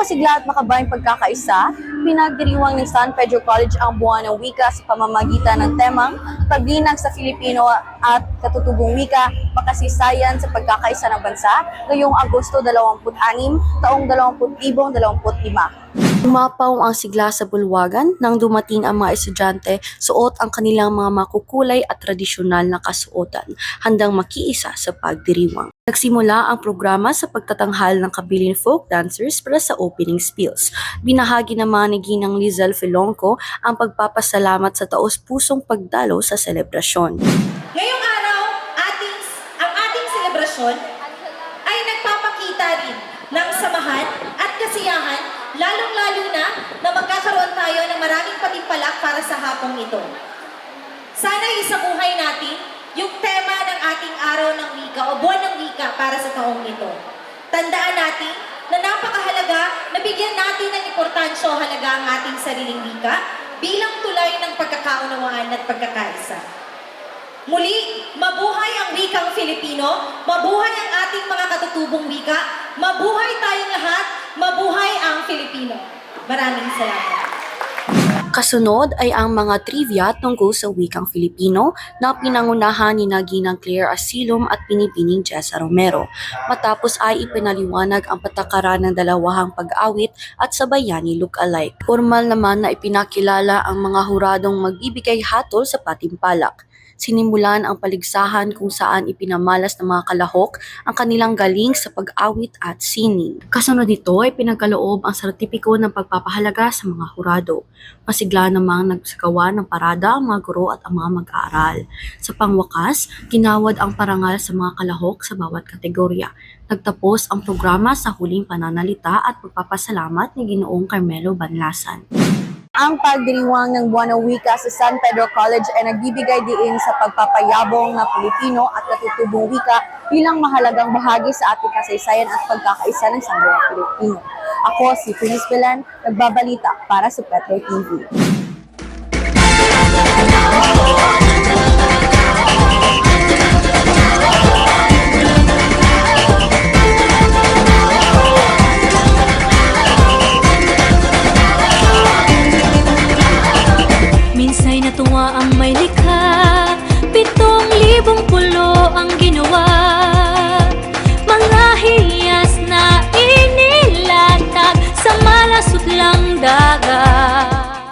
masigla at makabayang pagkakaisa, pinagdiriwang ng San Pedro College ang buwan ng wika sa pamamagitan ng temang Paglinang sa Filipino at Katutubong Wika, Makasaysayan sa Pagkakaisa ng Bansa ngayong Agosto 26, taong 2025. Umapaw ang sigla sa bulwagan nang dumating ang mga estudyante, suot ang kanilang mga makukulay at tradisyonal na kasuotan, handang makiisa sa pagdiriwang. Nagsimula ang programa sa pagtatanghal ng kabilin folk dancers para sa opening spills. Binahagi naman ni Ginang Lizelle Filonco ang pagpapasalamat sa taos-pusong pagdalo sa selebrasyon. Ngayong araw, ating, ang ating selebrasyon ay nagpapakita rin ng samahan at kasiyahan, lalong-lalo na na magkakaroon tayo ng maraming patimpalak para sa hapong ito. Sana isabuhay natin yung tema ng ating araw ng wika o buwan ng wika para sa taong ito. Tandaan natin na napakahalaga na bigyan natin ng importansya o halaga ang ating sariling wika bilang tulay ng pagkakaunawaan at pagkakaisa. Muli, mabuhay ang wikang Filipino, mabuhay ang ating mga katutubong wika, mabuhay tayong lahat, mabuhay ang Filipino. Maraming salamat. Kasunod ay ang mga trivia tungkol sa wikang Filipino na pinangunahan ni Naginang Claire Asilom at Pinipining Jessa Romero. Matapos ay ipinaliwanag ang patakaran ng dalawahang pag-awit at sabayani look-alike. Formal naman na ipinakilala ang mga huradong magbibigay hatol sa patimpalak. Sinimulan ang paligsahan kung saan ipinamalas ng mga kalahok ang kanilang galing sa pag-awit at sining. Kasunod nito ay pinagkaloob ang sertipiko ng pagpapahalaga sa mga hurado. Masigla namang nagsagawa ng parada ang mga guro at ang mga mag-aaral. Sa pangwakas, ginawad ang parangal sa mga kalahok sa bawat kategorya. Nagtapos ang programa sa huling pananalita at pagpapasalamat ni Ginoong Carmelo Banlasan. Ang pagdiriwang ng Buwan ng Wika sa San Pedro College ay nagbibigay diin sa pagpapayabong na Pilipino at katutubong wika bilang mahalagang bahagi sa ating kasaysayan at pagkakaisa ng sambayang Pilipino. Ako si Feliz Belan, nagbabalita para sa Petro TV. Pulo ang ginawa